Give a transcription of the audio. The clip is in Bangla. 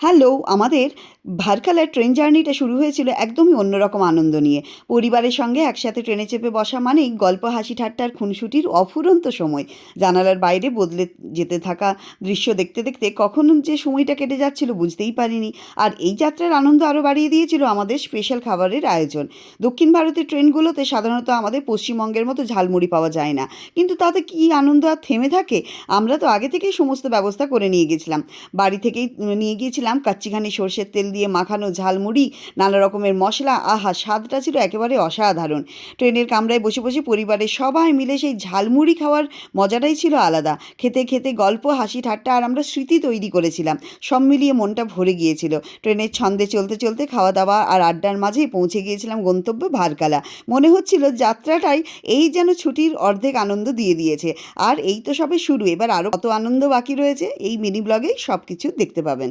হ্যালো, আমাদের ভারকালার ট্রেন জার্নিটা শুরু হয়েছিল একদমই অন্যরকম আনন্দ নিয়ে। পরিবারের সঙ্গে একসাথে ট্রেনে চেপে বসা মানেই গল্প, হাসি, ঠাট্টার খুনসুটির অফুরন্ত সময়। জানালার বাইরে বদলে যেতে থাকা দৃশ্য দেখতে দেখতে কখন যে সময়টা কেটে যাচ্ছিল বুঝতেই পারিনি। আর এই যাত্রার আনন্দ আরও বাড়িয়ে দিয়েছিল আমাদের স্পেশাল খাবারের আয়োজন। দক্ষিণ ভারতের ট্রেনগুলোতে সাধারণত আমাদের পশ্চিমবঙ্গের মতো ঝালমুড়ি পাওয়া যায় না। কিন্তু তাতে কি আনন্দ আর থেমে থাকে, আমরা তো আগে থেকেই সমস্ত ব্যবস্থা করে নিয়ে গেছিলাম। বাড়ি থেকেই নিয়ে গিয়েছিলাম কাচ্চিঘানি সর্ষের তেল দিয়ে মাখানো ঝালমুড়ি, নানা রকমের মশলা, আহা, স্বাদটা ছিল একেবারে অসাধারণ। ট্রেনের কামরায় বসে বসে পরিবারের সবাই মিলে সেই ঝালমুড়ি খাওয়ার মজাটাই ছিল আলাদা। খেতে খেতে গল্প, হাসি, ঠাট্টা আর আমরা স্মৃতি তৈরি করেছিলাম। সব মিলিয়ে মনটা ভরে গিয়েছিল। ট্রেনের ছন্দে চলতে চলতে খাওয়া দাওয়া আর আড্ডার মাঝেই পৌঁছে গিয়েছিলাম গন্তব্য ভারকালা। মনে হচ্ছিল যাত্রাটাই এই যেন ছুটির অর্ধেক আনন্দ দিয়ে দিয়েছে। আর এই তো সবে শুরু, এবার আরও কত আনন্দ বাকি রয়েছে, এই মিনি ব্লগেই সব কিছু দেখতে পাবেন।